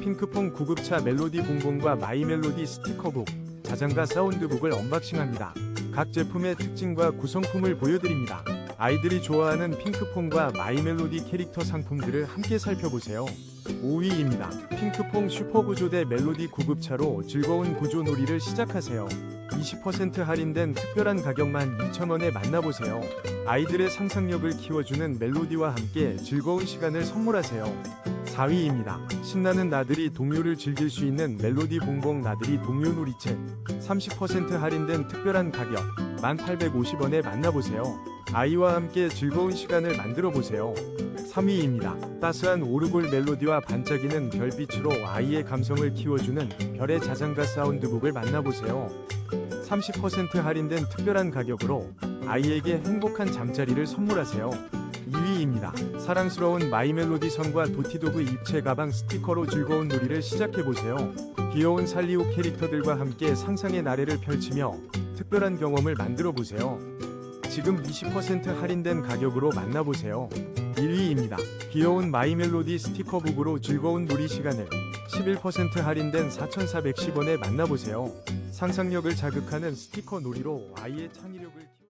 핑크퐁 구급차 멜로디 봉봉과 마이 멜로디 스티커북, 자장가 사운드북을 언박싱합니다. 각 제품의 특징과 구성품을 보여드립니다. 아이들이 좋아하는 핑크퐁과 마이 멜로디 캐릭터 상품들을 함께 살펴보세요. 5위입니다. 핑크퐁 슈퍼구조 대 멜로디 구급차로 즐거운 구조놀이를 시작하세요. 20% 할인된 특별한 가격만 2,000원에 만나보세요. 아이들의 상상력을 키워주는 멜로디와 함께 즐거운 시간을 선물하세요. 4위입니다. 신나는 나들이 동요를 즐길 수 있는 멜로디 봉봉 나들이 동요 놀이책 30% 할인된 특별한 가격 1,850원에 만나보세요. 아이와 함께 즐거운 시간을 만들어 보세요. 3위입니다. 따스한 오르골 멜로디와 반짝이는 별빛으로 아이의 감성을 키워주는 별의 자장가 사운드북을 만나보세요. 30% 할인된 특별한 가격으로 아이에게 행복한 잠자리를 선물하세요. 2위입니다. 사랑스러운 마이멜로디 선과 도티도그 입체 가방 스티커로 즐거운 놀이를 시작해보세요. 귀여운 살리오 캐릭터들과 함께 상상의 나래를 펼치며 특별한 경험을 만들어 보세요. 지금 20% 할인된 가격으로 만나보세요. 1위입니다. 귀여운 마이멜로디 스티커북으로 즐거운 놀이 시간을 11% 할인된 4,410원에 만나보세요. 상상력을 자극하는 스티커 놀이로 아이의 창의력을 키-